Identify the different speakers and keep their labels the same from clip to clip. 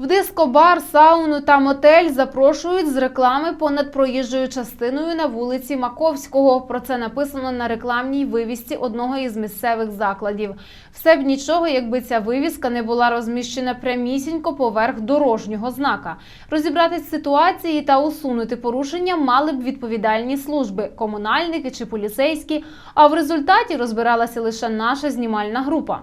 Speaker 1: В дискобар, сауну та мотель запрошують з реклами понад проїжджою частиною на вулиці Маковського. Про це написано на рекламній вивісці одного із місцевих закладів. Все б нічого, якби ця вивіска не була розміщена прямісінько поверх дорожнього знака. Розібратись з ситуації та усунути порушення мали б відповідальні служби комунальники чи поліцейські. А в результаті розбиралася лише наша знімальна група.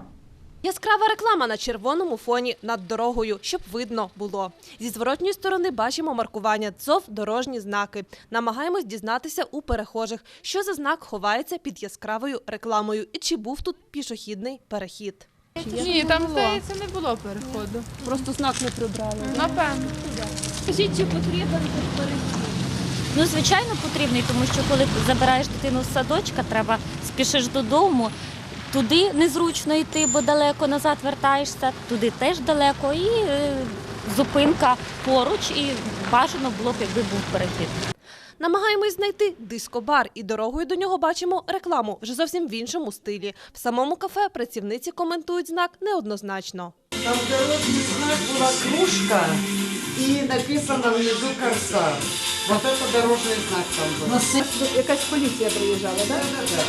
Speaker 2: Яскрава реклама на червоному фоні над дорогою, щоб видно було. Зі зворотньої сторони бачимо маркування ЦОВ дорожні знаки. Намагаємось дізнатися у перехожих, що за знак ховається під яскравою рекламою і чи був тут пішохідний перехід.
Speaker 3: Ні, там здається не було переходу.
Speaker 4: Просто знак не прибрали.
Speaker 3: Напевно.
Speaker 4: Скажіть, чи потрібен тут перехід?
Speaker 5: Ну, звичайно, потрібний, тому що коли забираєш дитину з садочка, треба спішиш додому. Туди незручно йти, бо далеко назад вертаєшся, туди теж далеко, і е, зупинка поруч, і бажано було б, якби був перехід.
Speaker 2: Намагаємось знайти дискобар, і дорогою до нього бачимо рекламу вже зовсім в іншому стилі. В самому кафе працівниці коментують знак неоднозначно.
Speaker 6: Там дорожный знак была кружка и написано внизу «Корсар». Вот это дорожный знак там был.
Speaker 7: Якась поліція приїжджала, так?
Speaker 6: Да-да-да.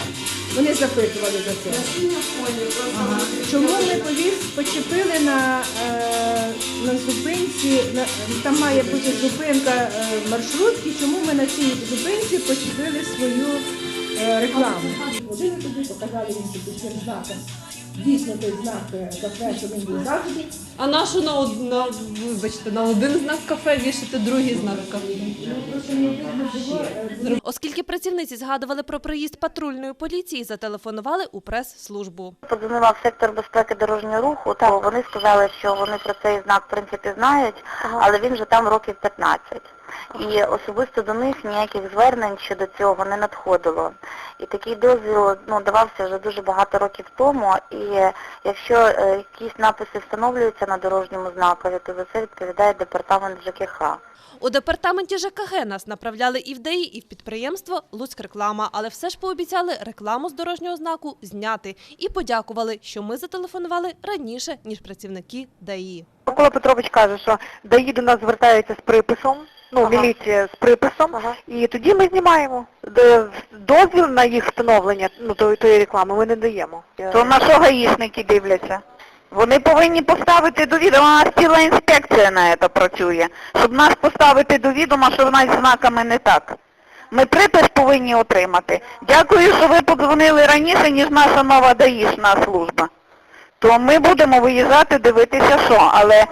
Speaker 7: Вони запитували за це.
Speaker 6: Я с ним понял, просто
Speaker 7: Чому ми повіз почепили на, е, на зупинці, на, там має бути зупинка е, маршрутки, чому ми на цій зупинці почепили свою е, рекламу? Один тоді показали він собі цим знаком. Дійсно той знак кафе, що він був завжди.
Speaker 4: А нашу на, од- на, вибачте, на один знак кафе вішати другий знак кафе.
Speaker 2: Оскільки працівниці згадували про приїзд патрульної поліції, зателефонували у прес-службу.
Speaker 8: Подзвонила в сектор безпеки дорожнього руху, то вони сказали, що вони про цей знак в принципі знають, але він вже там років 15. І особисто до них ніяких звернень щодо цього не надходило. І такий дозвіл ну, давався вже дуже багато років тому, і якщо е, якісь написи встановлюються на дорожньому знакові, то за це відповідає департамент ЖКХ.
Speaker 2: У департаменті ЖКГ нас направляли і в ДАІ, і в підприємство «Луцьк-реклама», але все ж пообіцяли рекламу з дорожнього знаку зняти і подякували, що ми зателефонували раніше, ніж працівники ДАІ.
Speaker 9: Микола Петрович каже, що ДАІ до нас звертаються з приписом, ну,
Speaker 8: Ага.
Speaker 9: міліція з приписом,
Speaker 8: Ага.
Speaker 9: і тоді ми знімаємо. Дозвіл на їх встановлення, ну, тої, тої реклами ми не даємо.
Speaker 8: То на що гаїшники дивляться? Вони повинні поставити до відома, у нас ціла інспекція на це працює, щоб нас поставити до відома, що в нас з знаками не так. Ми припис повинні отримати. Дякую, що ви подзвонили раніше, ніж наша нова даїшна служба. То ми будемо виїжджати, дивитися що, але...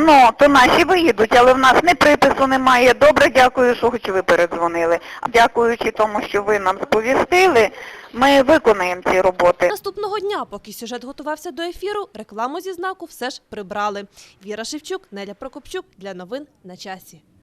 Speaker 8: Ну, то наші виїдуть, але в нас не припису немає. Добре, дякую, що хоч ви передзвонили. Дякуючи тому, що ви нам сповістили, ми виконаємо ці роботи.
Speaker 2: Наступного дня, поки сюжет готувався до ефіру, рекламу зі знаку все ж прибрали. Віра Шевчук, Неля Прокопчук для новин на часі.